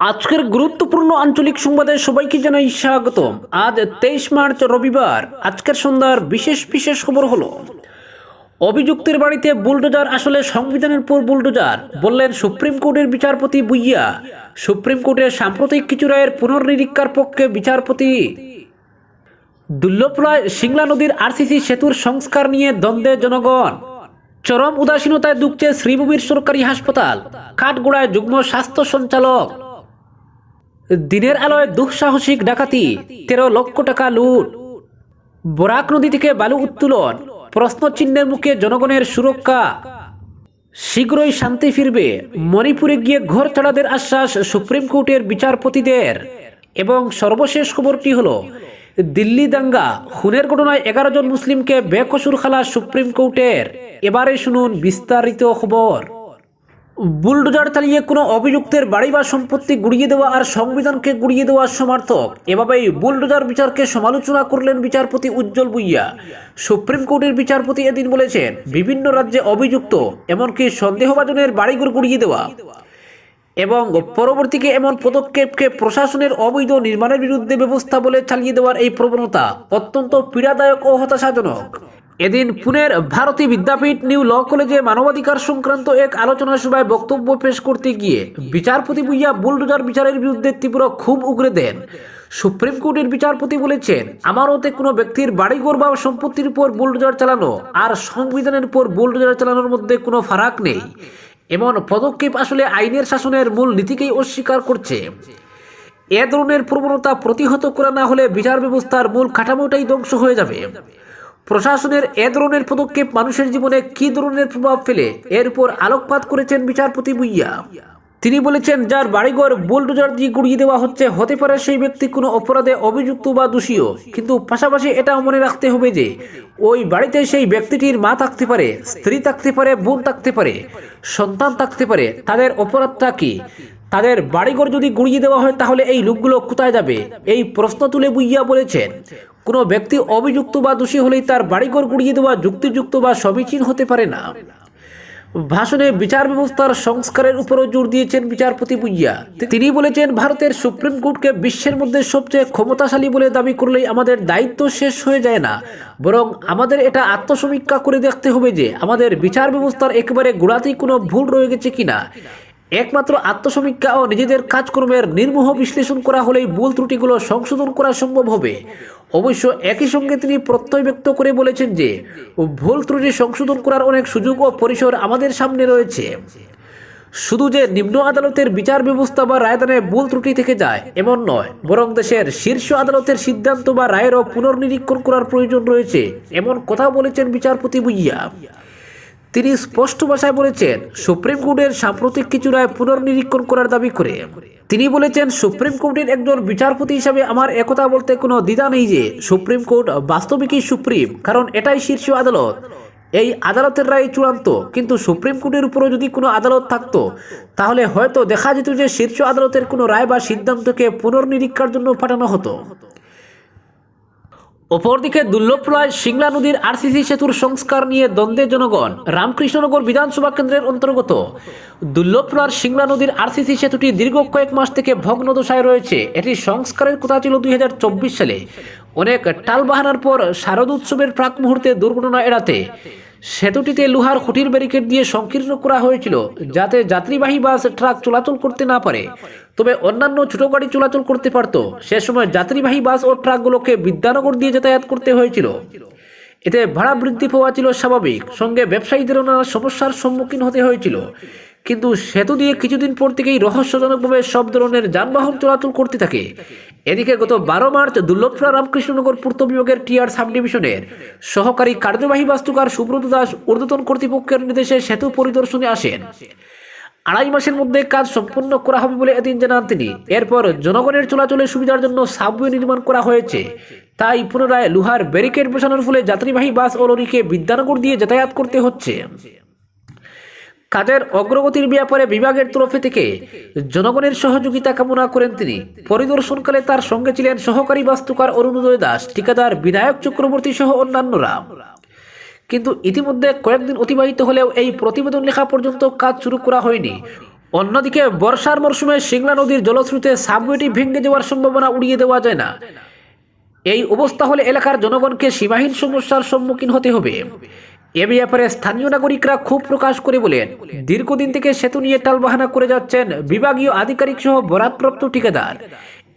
আজকের গুরুত্বপূর্ণ আঞ্চলিক সংবাদে সবাইকে জানাই স্বাগত আজ তেইশ মার্চ, রবিবার। আজকের সন্ধ্যার বিশেষ বিশেষ খবর হলো, অভিযুক্তের বাড়িতে বুলডোজার আসলে সংবিধানের পর বুলডোজার, বললেন সুপ্রিম কোর্টের বিচারপতি বুইয়া। সুপ্রিম কোর্টের সাম্প্রতিক কিছু রায়ের পুনর্নিরীক্ষার পক্ষে বিচারপতি দুর্লভরায় সিংলা নদীর আরসিসি সেতুর সংস্কার নিয়ে দ্বন্দ্বে জনগণ। চরম উদাসীনতায় দুঃখছে শ্রীভূমির সরকারি হাসপাতাল। কাঠগোড়ায় যুগ্ম স্বাস্থ্য সঞ্চালক দিনের আলোয় দুঃসাহসিক ডাকাতি, তেরো লক্ষ টাকা লুট। বরাক নদী থেকে বালু উত্তোলন, প্রশ্নচিহ্নের মুখে জনগণের সুরক্ষা। শীঘ্রই শান্তি ফিরবে, মণিপুরে গিয়ে ঘর ছাড়াদের আশ্বাস সুপ্রিম কোর্টের বিচারপতিদের। এবং সর্বশেষ খবরটি হলো, দিল্লি দাঙ্গা, খুনের ঘটনায় এগারো জন মুসলিমকে বেকসুর খালা সুপ্রিম কোর্টের। এবারে শুনুন বিস্তারিত খবর। বুলডোজার চালিয়ে কোনো অভিযুক্তের বাড়ি বা সম্পত্তি গুড়িয়ে দেওয়া আর সংবিধানকে গুড়িয়ে দেওয়ার সমর্থক। এভাবেই বুলডোজার বিচারকে সমালোচনা করলেন বিচারপতি উজ্জ্বল বুইয়া সুপ্রিম কোর্টের বিচারপতি এদিন বলেছেন, বিভিন্ন রাজ্যে অভিযুক্ত, এমনকি সন্দেহভাজনের বাড়িঘর গুড়িয়ে দেওয়া। এবং পরবর্তীকে এমন পদক্ষেপকে প্রশাসনের অবৈধ নির্মাণের বিরুদ্ধে ব্যবস্থা বলে চালিয়ে দেওয়ার এই প্রবণতা অত্যন্ত পীড়াদায়ক ও হতাশাজনক। এদিন পুনের ভারতী বিদ্যাপীঠ নিউ ল কলেজে মানবাধিকার সংক্রান্ত এক আলোচনা সভায় বক্তব্য পেশ করতে গিয়ে বিচারপতি বুইয়া বুলডোজার বিচারের বিরুদ্ধে তীব্র ক্ষোভ উগরে দেন। সুপ্রিম কোর্টের বিচারপতি বলেছেন আমার মতে কোনো ব্যক্তির বাড়িঘর বা সম্পত্তির উপর বুলডোজার চালানো আর সংবিধানের উপর বুলডোজার চালানোর মধ্যে কোনো ফারাক নেই। এমন পদক্ষেপ আসলে আইনের শাসনের মূল নীতিকেই অস্বীকার করছে। এ ধরনের প্রবণতা প্রতিহত করা না হলে বিচার ব্যবস্থার মূল কাঠামোটাই ধ্বংস হয়ে যাবে। প্রশাসনের এ ধরনের পদক্ষেপ মানুষের জীবনে কি ধরনের প্রভাব ফেলে? এর উপর আলোকপাত করেছেন বিচারপতি বুইয়া তিনি বলেছেন, যার বাড়িঘর বুলডোজার দিয়ে গুড়িয়ে দেওয়া হচ্ছে, হতে পারে সেই ব্যক্তি কোনো অপরাধে অভিযুক্ত বা দোষীও। কিন্তু পাশাপাশি এটাও মনে রাখতে হবে যে, ওই বাড়িতে সেই ব্যক্তিটির মা থাকতে পারে, স্ত্রী থাকতে পারে, বোন থাকতে পারে, সন্তান থাকতে পারে। তাদের অপরাধটা কি? তাদের বাড়িঘর যদি গুড়িয়ে দেওয়া হয়, তাহলে এই লোকগুলো কোথায় যাবে? এই প্রশ্ন তুলে বুইয়া বলেছেন। কোনো ব্যক্তি অভিযুক্ত বা দোষী হলেই তার বাড়িঘর গুড়িয়ে দেওয়া যুক্তিযুক্ত বা সমীচীন হতে পারে না। ভাষণে বিচার ব্যবস্থার সংস্কারের উপরও জোর দিয়েছেন বিচারপতি বুইয়া। তিনি বলেছেন, ভারতের সুপ্রিম কোর্টকে বিশ্বের মধ্যে সবচেয়ে ক্ষমতাশালী বলে দাবি করলেই আমাদের দায়িত্ব শেষ হয়ে যায় না। বরং আমাদের এটা আত্মসমীক্ষা করে দেখতে হবে যে, আমাদের বিচার ব্যবস্থার একেবারে গোড়াতেই কোনো ভুল রয়ে গেছে কিনা। একমাত্র আত্মসমীক্ষা ও নিজেদের কাজকর্মের নির্মোহ বিশ্লেষণ করা হলেই ভুল ত্রুটিগুলো সংশোধন করা সম্ভব হবে। অবশ্য একই সঙ্গে তিনি প্রত্যয় ব্যক্ত করে বলেছেন যে, ভুল ত্রুটি সংশোধন করার অনেক সুযোগ ও পরিসর আমাদের সামনে রয়েছে। শুধু যে নিম্ন আদালতের বিচার ব্যবস্থা বা রায়দানে ভুল ত্রুটি থেকে যায়, এমন নয়। বরং দেশের শীর্ষ আদালতের সিদ্ধান্ত বা রায়েরও পুনর্নিরীক্ষণ করার প্রয়োজন রয়েছে, এমন কথা বলেছেন বিচারপতি বুইয়া তিনি স্পষ্ট ভাষায় বলেছেন, সুপ্রিম কোর্টের সাম্প্রতিক কিছু রায় পুনর্নিরীক্ষণ করার দাবি করে। তিনি বলেছেন, সুপ্রিম কোর্টের একজন বিচারপতি হিসাবে আমার একথা বলতে কোনো দ্বিধা নেই যে সুপ্রিম কোর্ট বাস্তবিকই সুপ্রিম, কারণ এটাই শীর্ষ আদালত। এই আদালতের রায় চূড়ান্ত, কিন্তু সুপ্রিম কোর্টের উপরও যদি কোনো আদালত থাকতো, তাহলে হয়তো দেখা যেত যে শীর্ষ আদালতের কোনো রায় বা সিদ্ধান্তকে পুনর্নিরীক্ষার জন্য পাঠানো হতো। অপরদিকে দুর্লভপ্রায় সিংলা নদীর আরসিসি সেতুর সংস্কার নিয়ে দ্বন্দ্বে জনগণ। রামকৃষ্ণনগর বিধানসভা কেন্দ্রের অন্তর্গত। দুর্লভপ্রার সিংলা নদীর আরসিসি সেতুটি দীর্ঘ কয়েক মাস থেকে ভগ্নদশায় রয়েছে। এটি সংস্কারের কথা ছিল দুই হাজার চব্বিশ সালে। অনেক টালবাহানার পর শারদ উৎসবের প্রাক মুহূর্তে দুর্ঘটনা এড়াতে। সেতুটিতে লোহার খুঁটির ব্যারিকেড দিয়ে সংকীর্ণ করা হয়েছিল, যাতে যাত্রীবাহী বাস ট্রাক চলাচল করতে না পারে। তবে অন্যান্য ছোট গাড়ি চলাচল করতে পারত। সে সময় যাত্রীবাহী বাস ও ট্রাকগুলোকে বিদ্যানগর দিয়ে যাতায়াত করতে হয়েছিল। এতে ভাড়া বৃদ্ধি পাওয়া ছিল স্বাভাবিক। সঙ্গে ব্যবসায়ীদেরও নানা সমস্যার সম্মুখীন হতে হয়েছিল। কিন্তু সেতু দিয়ে কিছুদিন পর থেকেই রহস্যজনকভাবে সব ধরনের যানবাহন চলাচল করতে থাকে। এদিকে গত বারো মার্চ দুর্লভপুরা রামকৃষ্ণনগর পূর্ত বিভাগের টিআর সাব ডিভিশনের সহকারী কার্যবাহী বাস্তুকার সুব্রত দাস ঊর্ধ্বতন কর্তৃপক্ষের নির্দেশে সেতু পরিদর্শনে আসেন। আড়াই মাসের মধ্যে কাজ সম্পন্ন করা হবে বলে এদিন জানান তিনি। এরপর জনগণের চলাচলের সুবিধার জন্য সাবওয়ে নির্মাণ করা হয়েছে। তাই পুনরায় লোহার ব্যারিকেড বসানোর ফলে যাত্রীবাহী বাস ও লরিকে বিদ্যানগর দিয়ে যাতায়াত করতে হচ্ছে। কাজের অগ্রগতির ব্যাপারে বিভাগের তরফে থেকে জনগণের সহযোগিতা কামনা করেন তিনি। পরিদর্শনকালে তার সঙ্গে ছিলেন সহকারী বাস্তুকার অরুণোদয় দাস, ঠিকাদার বিনায়ক চক্রবর্তী সহ অন্যান্যরা। কিন্তু ইতিমধ্যে কয়েকদিন অতিবাহিত হলেও এই প্রতিবেদন লেখা পর্যন্ত কাজ শুরু করা হয়নি। অন্যদিকে বর্ষার মরশুমে সিংলা নদীর জলস্রোতে সাবওয়েটি ভেঙে যাওয়ার সম্ভাবনা উড়িয়ে দেওয়া যায় না। এই অবস্থা হলে এলাকার জনগণকে সীমাহীন সমস্যার সম্মুখীন হতে হবে। এ ব্যাপারে স্থানীয় নাগরিকরা ক্ষোভ প্রকাশ করে বলেন, দীর্ঘদিন থেকে সেতু নিয়ে টালবাহানা করে যাচ্ছেন বিভাগীয় আধিকারিক সহ বরাদপ্রাপ্ত ঠিকাদার।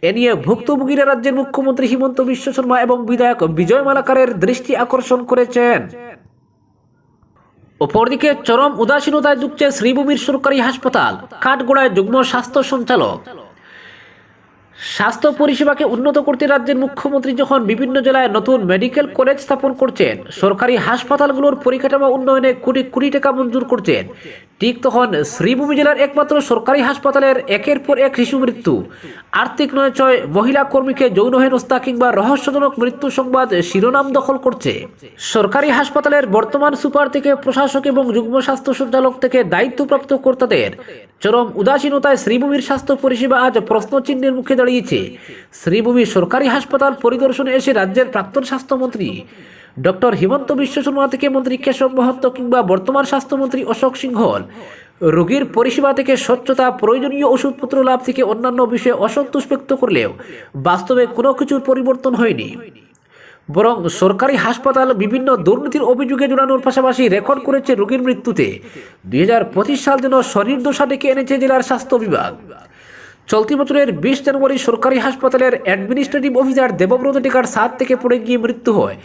এ নিয়ে ভুক্তভোগীরা রাজ্যের মুখ্যমন্ত্রী হিমন্ত বিশ্ব শর্মা এবং বিধায়ক বিজয় মালাকারের দৃষ্টি আকর্ষণ করেছেন। অপরদিকে চরম উদাসীনতায় ডুবছে শ্রীভূমির সরকারি হাসপাতাল, কাঠগোড়ায় যুগ্ম স্বাস্থ্য সঞ্চালক। স্বাস্থ্য পরিষেবাকে উন্নত করতে রাজ্যের মুখ্যমন্ত্রী যখন বিভিন্ন জেলায় নতুন মেডিকেল কলেজ স্থাপন করছেন, সরকারি হাসপাতালগুলোর পরিকাঠামো উন্নয়নে কোটি কোটি টাকা মঞ্জুর করছেন। ঠিক তখন শ্রীভূমি জেলার একমাত্র সরকারি হাসপাতালের একের পর এক শিশু মৃত্যু। আর্থিক নয়চয় মহিলা কর্মীকে যৌন হেনস্থা কিংবা রহস্যজনক মৃত্যু সংবাদ শিরোনাম দখল করছে। সরকারি হাসপাতালের বর্তমান সুপার থেকে প্রশাসক এবং যুগ্ম স্বাস্থ্য সঞ্চালক থেকে দায়িত্বপ্রাপ্ত কর্তাদের চরম উদাসীনতায় শ্রীভূমির স্বাস্থ্য পরিষেবা আজ প্রশ্নচিহ্নের মুখে দাঁড়িয়েছে শ্রীভূমি সরকারি হাসপাতাল পরিদর্শনে এসে রাজ্যের প্রাক্তন স্বাস্থ্যমন্ত্রী ডক্টর হিমন্ত বিশ্ব শর্মা থেকে মন্ত্রী কেশব মহত্ত কিংবা বর্তমান স্বাস্থ্যমন্ত্রী অশোক সিংহল, রোগীর পরিষেবা থেকে স্বচ্ছতা, প্রয়োজনীয় ওষুধপত্র লাভ থেকে অন্যান্য বিষয়ে অসন্তোষ ব্যক্ত করলেও বাস্তবে কোনো কিছুর পরিবর্তন হয়নি। বরং সরকারি হাসপাতাল বিভিন্ন দুর্নীতির অভিযোগে জড়ানোর পাশাপাশি রেকর্ড করেছে রোগীর মৃত্যুতে। দুই হাজার পঁচিশ সাল যেন স্বনির্দশা ডেকে এনেছে জেলার স্বাস্থ্য বিভাগ। চলতি বছরের বিশ জানুয়ারি সরকারি হাসপাতালের অ্যাডমিনিস্ট্রেটিভ অফিসার দেবব্রত টিকার সাত থেকে পড়ে গিয়ে মৃত্যু হয়।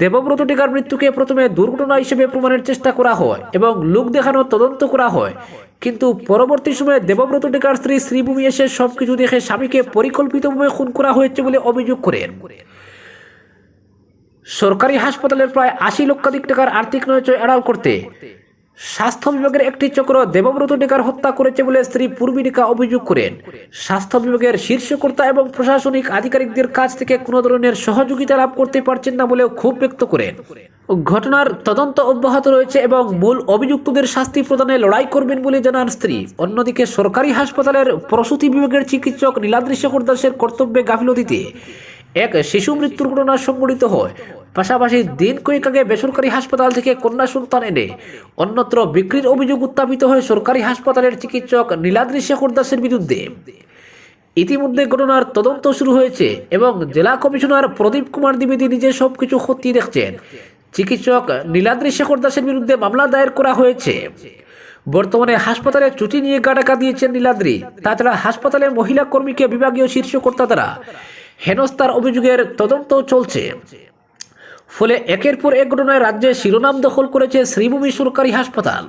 দেবব্রত টিকার মৃত্যুকে প্রথমে দুর্ঘটনা হিসেবে প্রমাণের চেষ্টা করা হয় এবং লোক দেখানোর তদন্ত করা হয়। কিন্তু পরবর্তী সময়ে দেবব্রত টিকার স্ত্রী শ্রীভূমি এসে সবকিছু দেখে স্বামীকে পরিকল্পিতভাবে খুন করা হয়েছে বলে অভিযোগ করেন। সরকারি হাসপাতালের প্রায় আশি লক্ষাধিক টাকার আর্থিক নয়চয় এড়াল করতে স্বাস্থ্য বিভাগের একটি চক্র দেবব্রত ডেকার হত্যা করেছে বলে স্ত্রী পূর্বিনিকা অভিযোগ করেন। স্বাস্থ্য বিভাগের শীর্ষকর্তা এবং প্রশাসনিক আধিকারিকদের কাছ থেকে কোনো ধরনের সহযোগিতা লাভ করতে পারছেন না বলেও ক্ষোভ ব্যক্ত করেন। ঘটনার তদন্ত অব্যাহত রয়েছে এবং মূল অভিযুক্তদের শাস্তি প্রদানে লড়াই করবেন বলে জানান স্ত্রী। অন্যদিকে সরকারি হাসপাতালের প্রসূতি বিভাগের চিকিৎসক নীলাদ্রি শেখর দাসের কর্তব্যে গাফিলতিতে এক শিশু মৃত্যুর ঘটনা সংঘটিত হয়। পাশাপাশি দিন কয়েক আগে বেসরকারি হাসপাতাল থেকে কন্যা সন্তান এনে অন্যত্র বিক্রির অভিযোগ উত্থাপিত হয় সরকারি হাসপাতালের চিকিৎসক নীলাদ্রি শেখর দাসের বিরুদ্ধে। ইতিমধ্যে ঘটনার তদন্ত শুরু হয়েছে এবং জেলা কমিশনার প্রদীপ কুমার দ্বিবেদী নিজে সবকিছু খতিয়ে দেখছেন। চিকিৎসক নীলাদ্রি শেখর দাসের বিরুদ্ধে মামলা দায়ের করা হয়েছে। বর্তমানে হাসপাতালে ছুটি নিয়ে গাটাকা দিয়েছেন নীলাদ্রি। তাছাড়া হাসপাতালে মহিলা কর্মীকে বিভাগীয় শীর্ষ কর্তা দ্বারা হেনস্তার অভিযোগের তদন্ত চলছে। ফলে একের পর এক ঘটনায় রাজ্যে শিরোনাম দখল করেছে শ্রীভূমি সরকারি হাসপাতাল।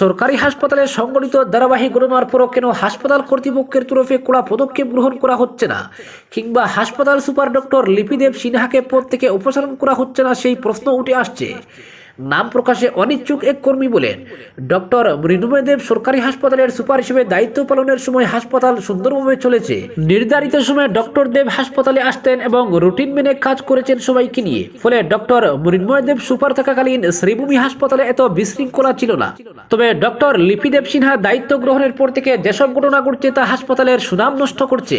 সরকারি হাসপাতালে সংগঠিত ধারাবাহিক ঘটনার পরও কেন হাসপাতাল কর্তৃপক্ষের তরফে কড়া পদক্ষেপ গ্রহণ করা হচ্ছে না? কিংবা হাসপাতাল সুপার ডক্টর লিপিদেব সিনহাকে পদ থেকে অপসারণ করা হচ্ছে না সেই প্রশ্ন উঠে আসছে। নাম প্রকাশে অনিচ্ছুক এক কর্মী বলেন। ডক্টর মৃণময় দেব সরকারি হাসপাতালের সুপার হিসেবে দায়িত্ব পালনের সময় হাসপাতাল সুন্দরভাবে চলেছে। নির্ধারিত সময়ে ডক্টর দেব হাসপাতালে আসতেন এবং রুটিন মেনে কাজ করেছেন সবাইকে নিয়ে। ফলে ডক্টর মৃন্ময় দেব সুপার থাকাকালীন শ্রীভূমি হাসপাতালে এত বিশৃঙ্খলা ছিল না। তবে ডক্টর লিপিদেব সিনহা দায়িত্ব গ্রহণের পর থেকে যেসব ঘটনা ঘটছে তা হাসপাতালের সুনাম নষ্ট করছে।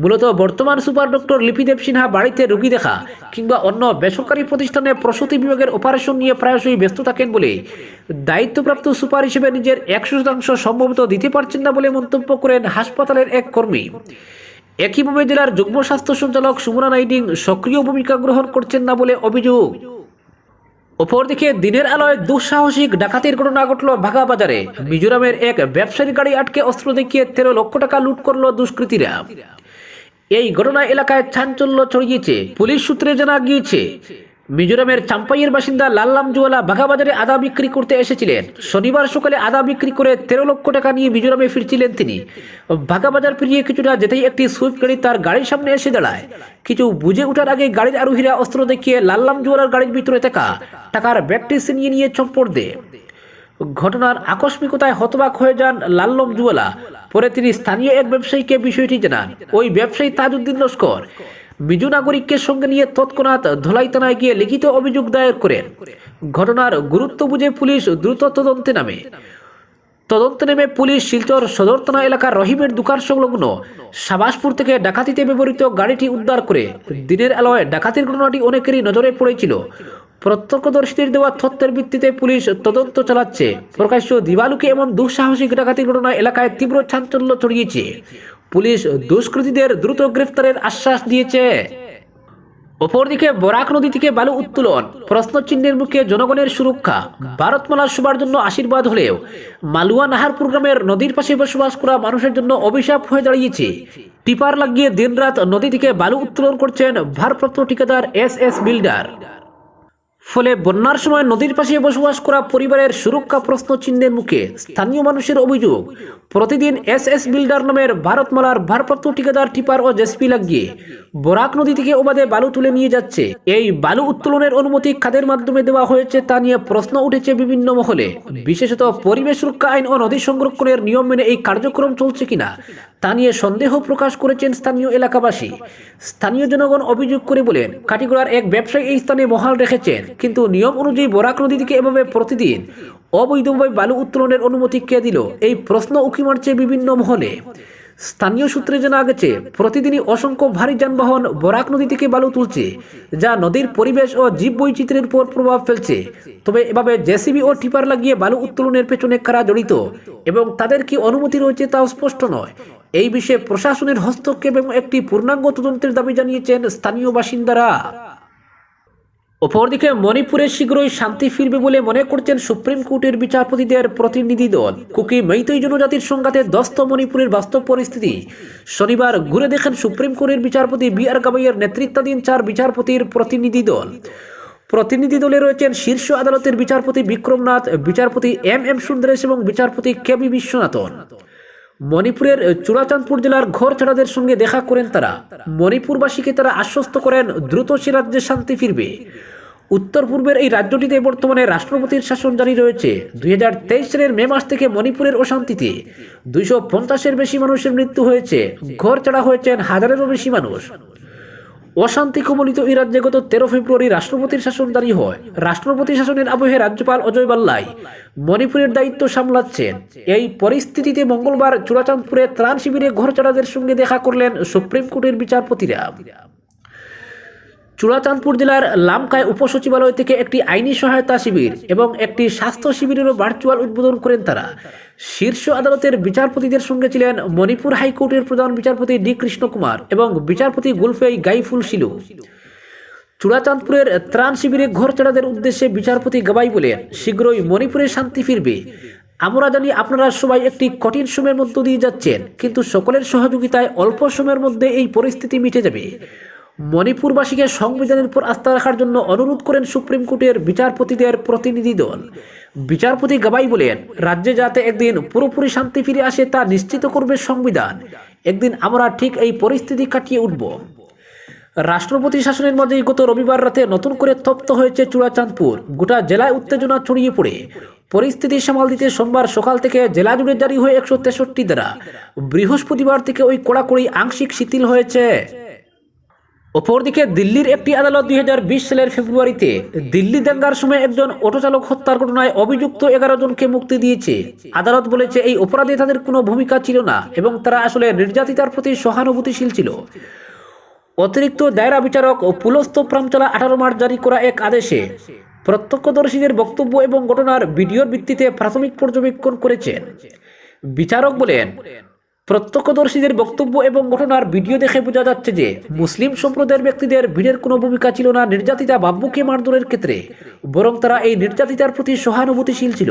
মূলত বর্তমান সুপার ডক্টর লিপিদেব সিনহা বাড়িতে রোগী দেখা কিংবা অন্য বেসরকারি প্রতিষ্ঠানে প্রসূতি বিভাগের অপারেশন নিয়ে প্রায়শই ব্যস্ত থাকেন বলে দায়িত্বপ্রাপ্ত সুপার হিসেবে নিজের একশো শতাংশ সম্ভবত দিতে পারছেন না বলে মন্তব্য করেন হাসপাতালের এক কর্মী। একইভাবে জেলার যুগ্ম স্বাস্থ্য সঞ্চালক সুমনা নাইডিং সক্রিয় ভূমিকা গ্রহণ করছেন না বলে অভিযোগ। অপরদিকে দিনের আলোয় দুঃসাহসিক ডাকাতির ঘটনা ঘটল ভাগা বাজারে মিজোরামের এক ব্যবসায়ী গাড়ি আটকে অস্ত্র দেখিয়ে তেরো লক্ষ টাকা লুট করল দুষ্কৃতীরা। এই ঘটনা এলাকায় চাঞ্চল্য ছড়িয়েছে। পুলিশ সূত্রে জানা গিয়েছে মিজোরামের চাম্পাইয়ের বাসিন্দা লাল্লাম জুয়ালা বাঘাবাজারে আদা বিক্রি করতে এসেছিলেন। শনিবার সকালে আদা বিক্রি করে তেরো লক্ষ টাকা নিয়ে মিজোরামে ফিরছিলেন তিনি। বাঘাবাজার ফিরিয়ে কিছুটা যেতেই একটি সুইফট গাড়ি তার গাড়ির সামনে এসে দাঁড়ায়। কিছু বুঝে ওঠার আগে গাড়ির আরোহীরা অস্ত্র দেখিয়ে লাল্লাম জুয়ালার গাড়ির ভিতরে থাকা টাকার ব্যাগটি ছিনিয়ে নিয়ে চম্পট দেয়। ঘটনার আকস্মিকতায় হতবাক হয়ে যান লাল্লম জুয়ালা। পরে তিনি স্থানীয় এক ব্যবসায়ীকে বিষয়টি জানান। ওই ব্যবসায়ী তাজউদ্দিন লস্কর। মিজু নাগরিককে সঙ্গে নিয়ে তৎক্ষণাৎ ধলাই থানায় গিয়ে লিখিত অভিযোগ দায়ের করেন। ঘটনার গুরুত্ব বুঝে পুলিশ দ্রুত তদন্তে নামে। তদন্তে নেমে পুলিশ শিলচর সদর থানা এলাকার রহিমের দোকান সংলগ্ন সাবাসপুর থেকে ডাকাতিতে ব্যবহৃত গাড়িটি উদ্ধার করে দিনের আলোয় ডাকাতির ঘটনাটি অনেকেরই নজরে পড়েছিল। প্রত্যক্ষদর্শীদের দেওয়া তথ্যের ভিত্তিতে পুলিশ তদন্ত চালাচ্ছে। প্রকাশ্য দিবালুকে এমন দুঃসাহসিক ডাকাতির ঘটনা এলাকায় তীব্র চাঞ্চল্য ছড়িয়েছে। পুলিশ দুষ্কৃতীদের দ্রুত গ্রেফতারের আশ্বাস দিয়েছে। অপরদিকে বরাক নদী থেকে বালু উত্তোলন, প্রশ্নচিহ্নের মুখে জনগণের সুরক্ষা ভারতমালা সবার জন্য আশীর্বাদ হলেও মালুয়া নাহার প্রোগ্রামের নদীর পাশে বসবাস করা মানুষের জন্য অভিশাপ হয়ে দাঁড়িয়েছে। টিপার লাগিয়ে দিনরাত নদী থেকে বালু উত্তোলন করছেন ভারপ্রাপ্ত ঠিকাদার এস এস বিল্ডার। ফলে বন্যার সময় নদীর পাশে বসবাস করা পরিবারের সুরক্ষা প্রশ্ন চিহ্নের মুখে স্থানীয় মানুষের অভিযোগ, প্রতিদিন এস এস বিল্ডার নামের ভারতমালার ভারপ্রাপ্ত ঠিকাদার টিপার ও জেসপি লাগিয়ে বরাক নদী থেকে ওবাদে বালু তুলে নিয়ে যাচ্ছে। এই বালু উত্তোলনের অনুমতি খাদের মাধ্যমে দেওয়া হয়েছে তা নিয়ে প্রশ্ন উঠেছে বিভিন্ন মহলে। বিশেষত পরিবেশ রক্ষা আইন ও নদী সংরক্ষণের নিয়ম মেনে এই কার্যক্রম চলছে কিনা তা নিয়ে সন্দেহ প্রকাশ করেছেন স্থানীয় এলাকাবাসী। স্থানীয় জনগণ অভিযোগ করে বলেন, কাটিগড়ার এক ব্যবসায়ী এই স্থানে মহাল রেখেছেন। কিন্তু নিয়ম অনুযায়ী বরাক নদী থেকে এভাবে প্রতিদিন অবৈধভাবে বালু উত্তোলনের অনুমতি কে দিল? এই প্রশ্ন উকি মারছে বিভিন্ন মহলে। স্থানীয় সূত্রে জানা গেছে, প্রতিদিনই অসংখ্য ভারী যানবাহন বরাক নদী থেকে বালু তুলছে, যা নদীর পরিবেশ ও জীব বৈচিত্র্যের উপর প্রভাব ফেলছে। তবে এভাবে জেসিবি ও টিপার লাগিয়ে বালু উত্তোলনের পেছনে কারা জড়িত এবং তাদের কি অনুমতি রয়েছে তাও স্পষ্ট নয়। এই বিষয়ে প্রশাসনের হস্তক্ষেপ এবং একটি পূর্ণাঙ্গ তদন্তের দাবি জানিয়েছেন স্থানীয় বাসিন্দারা। অপরদিকে মণিপুরে শীঘ্রই শান্তি ফিরবে বলে মনে করছেন সুপ্রিম কোর্টের বিচারপতিদের প্রতিনিধি দল। কুকি মেইতই জনজাতির সংঘাতে দস্ত মণিপুরের বাস্তব পরিস্থিতি। শনিবার ঘুরে দেখেন সুপ্রিম কোর্টের বিচারপতি বি আর গাবাইয়ের নেতৃত্বাধীন চার বিচারপতির প্রতিনিধি দল। প্রতিনিধি দলে রয়েছেন শীর্ষ আদালতের বিচারপতি বিক্রমনাথ, বিচারপতি এম এম সুন্দরেশ এবং বিচারপতি কে বি বিশ্বনাথন। মণিপুরের চূড়াচাঁদপুর জেলার ঘর ছাড়াদের সঙ্গে দেখা করেন তারা। মণিপুরবাসীকে তারা আশ্বস্ত করেন, দ্রুত সে রাজ্যে শান্তি ফিরবে। উত্তর পূর্বের এই রাজ্যটিতে বর্তমানে রাষ্ট্রপতির শাসন জারি রয়েছে। দুই হাজার তেইশ সালের মে মাস থেকে মণিপুরের অশান্তিতে। দুইশো পঞ্চাশের বেশি মানুষের মৃত্যু হয়েছে। ঘর ছাড়া হয়েছেন হাজারেরও বেশি মানুষ। অশান্তি কবলিত এই রাজ্যে গত তেরো ফেব্রুয়ারি রাষ্ট্রপতির শাসন হয়। রাষ্ট্রপতি শাসনের আবহে রাজ্যপাল অজয় বাল্লাই মণিপুরের দায়িত্ব সামলাচ্ছেন। এই পরিস্থিতিতে মঙ্গলবার চূড়াচাঁদপুরে ত্রাণ শিবিরে ঘরচাড়াদের সঙ্গে দেখা করলেন সুপ্রিম কোর্টের বিচারপতিরা। চূড়াচাঁদপুর জেলার লামকায় উপসচিবালয় থেকে একটি আইনি সহায়তা শিবির এবং একটি স্বাস্থ্য শিবিরেরও ভার্চুয়াল উদ্বোধন করেন তারা। শীর্ষ আদালতের বিচারপতিদের সঙ্গে ছিলেন মণিপুর হাইকোর্টের প্রধান বিচারপতি ডি কৃষ্ণকুমার এবং বিচারপতি গুলফেই গাইফুল শিলু। চূড়াচাঁদপুরের ত্রাণ শিবিরে ঘর ছাড়াদের উদ্দেশ্যে বিচারপতি গাবাই বলেন, শীঘ্রই মণিপুরে শান্তি ফিরবে। আমরা জানি আপনারা সবাই একটি কঠিন সময়ের মধ্য দিয়ে যাচ্ছেন, কিন্তু সকলের সহযোগিতায় অল্প সময়ের মধ্যে এই পরিস্থিতি মিটে যাবে। মণিপুরবাসীকে সংবিধানের উপর আস্থা রাখার জন্য অনুরোধ করেন সুপ্রিম কোর্টের বিচারপতিদের প্রতিনিধি দল। বিচারপতি গাবাই বলেন, রাজ্যে যাতে একদিন পুরোপুরি শান্তি ফিরে আসে তা নিশ্চিত করবে সংবিধান। একদিন আমরা ঠিক এই পরিস্থিতি কাটিয়ে উঠব। রাষ্ট্রপতি শাসনের মাঝেই গত রবিবার রাতে নতুন করে তপ্ত হয়েছে চূড়াচাঁদপুর। গোটা জেলায় উত্তেজনা ছড়িয়ে পড়ে। পরিস্থিতি সামাল দিতে সোমবার সকাল থেকে জেলা জুড়ে জারি হয়ে একশো তেষট্টি দ্বারা বৃহস্পতিবার থেকে ওই কড়াকড়ি আংশিক শিথিল হয়েছে। অপরদিকে দিল্লির একটি আদালত দু হাজার বিশ সালের ফেব্রুয়ারিতে দিল্লি দাঙ্গার সময় একজন অটো চালক হত্যার ঘটনায় অভিযুক্ত এগারো জনকে মুক্তি দিয়েছে। আদালত বলেছে এই অপরাধে তাদের কোনো ভূমিকা ছিল না এবং তারা আসলে নির্যাতিতার প্রতি সহানুভূতিশীল ছিল। অতিরিক্ত দায়রা বিচারক ও পুলস্ত প্রামচলা আঠারো মার্চ জারি করা এক আদেশে প্রত্যক্ষদর্শীদের বক্তব্য এবং ঘটনার ভিডিওর ভিত্তিতে প্রাথমিক পর্যবেক্ষণ করেছেন। বিচারক বলেন প্রত্যক্ষদর্শীদের বক্তব্য এবং ঘটনার ভিডিও দেখে বোঝা যাচ্ছে যে মুসলিম সম্প্রদায়ের ব্যক্তিদের ভিড়ের কোনো ভূমিকা ছিল না নির্যাতিতা বাব্বুকে মারধরের ক্ষেত্রে, বরং তারা এই নির্যাতিতার প্রতি সহানুভূতিশীল ছিল।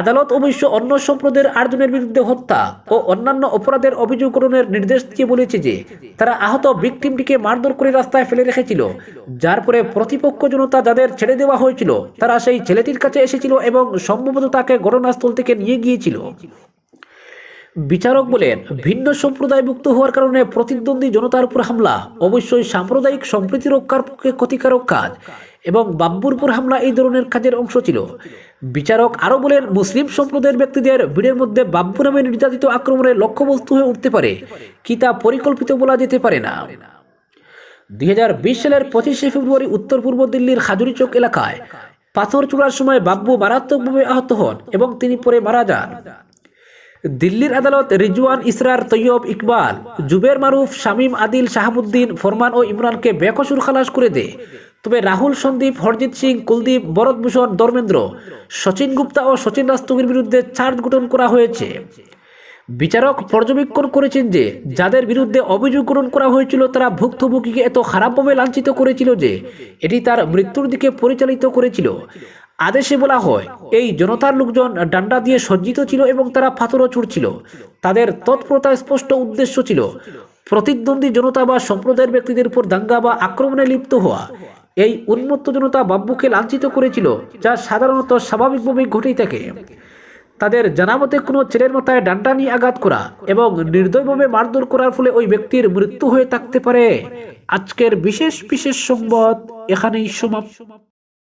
আদালত অবশ্য অন্য সম্প্রদায়ের আটজনের বিরুদ্ধে হত্যা ও অন্যান্য অপরাধের অভিযোগ গ্রহণের নির্দেশ দিয়ে বলেছে যে তারা আহত ভিকটিমটিকে মারধর করে রাস্তায় ফেলে রেখেছিল, যার পরে প্রতিপক্ষ জনতা যাদের ছেড়ে দেওয়া হয়েছিল, তারা সেই ছেলেটির কাছে এসেছিল এবং সম্ভবত তাকে ঘটনাস্থল থেকে নিয়ে গিয়েছিল। বিচারক বলেন, ভিন্ন সম্প্রদায়ভুক্ত হওয়ার কারণে প্রতিদ্বন্দ্বী জনতার উপর হামলা, অবশ্যই সাম্প্রদায়িক সম্প্রীতি রক্ষার পক্ষে ক্ষতিকারক কাজ এবং বাব্বুর উপর হামলা এই ধরনের কাজের অংশ ছিল। বিচারক আরও বলেন, মুসলিম সম্প্রদায়ের ব্যক্তিদের ভিড়ের মধ্যে বাব্বু নামে নির্যাতিত আক্রমণের লক্ষ্যবস্তু হয়ে উঠতে পারে, কি তা পরিকল্পিত বলা যেতে পারে না। দুই হাজার বিশ সালের পঁচিশে ফেব্রুয়ারি উত্তর পূর্ব দিল্লির হাজুরি চৌক এলাকায় পাথর চূড়ার সময় বাব্বু মারাত্মকভাবে আহত হন এবং তিনি পরে মারা যান। দিল্লির আদালত রিজওয়ান ইসরার তৈয়ব ইকবাল, জুবের মারুফ শামীম আদিল শাহাবুদ্দিন, ফরমান ও ইমরানকে বেকসুর খালাস করে দেয় তবে রাহুল, সন্দীপ, হরজিৎ সিং, কুলদীপ ভরতভূষণ ধর্মেন্দ্র, সচিন গুপ্তা ও সচিন রাস্তগীর বিরুদ্ধে চার্জ গঠন করা হয়েছে। বিচারক পর্যবেক্ষণ করেছেন যে, যাদের বিরুদ্ধে অভিযোগ গ্রহণ করা হয়েছিল, তারা ভুক্তভোগীকে এত খারাপভাবে লাঞ্ছিত করেছিল যে, এটি তার মৃত্যুর দিকে পরিচালিত করেছিল। আদেশে বলা হয়, এই জনতার লোকজন ডান্ডা দিয়ে সজ্জিত ছিল এবং তারা পাথরও ছুটছিল তাদের তৎপরতার স্পষ্ট উদ্দেশ্য ছিল, প্রতিদ্বন্দ্বী জনতা বা সম্প্রদায়ের ব্যক্তিদের উপর দাঙ্গা বা আক্রমণে লিপ্ত হওয়া। এই উন্মত্ত জনতা বাব্বুকে লাঞ্ছিত করেছিল, যা সাধারণত স্বাভাবিকভাবেই ঘটেই থাকে। তাদের জানামতে কোনো ছেলের মাথায় ডান্ডা নিয়ে আঘাত করা এবং নির্দয়ভাবে মারধর করার ফলে ওই ব্যক্তির মৃত্যু হয়ে থাকতে পারে। আজকের বিশেষ বিশেষ সংবাদ এখানেই সমাপ্ত।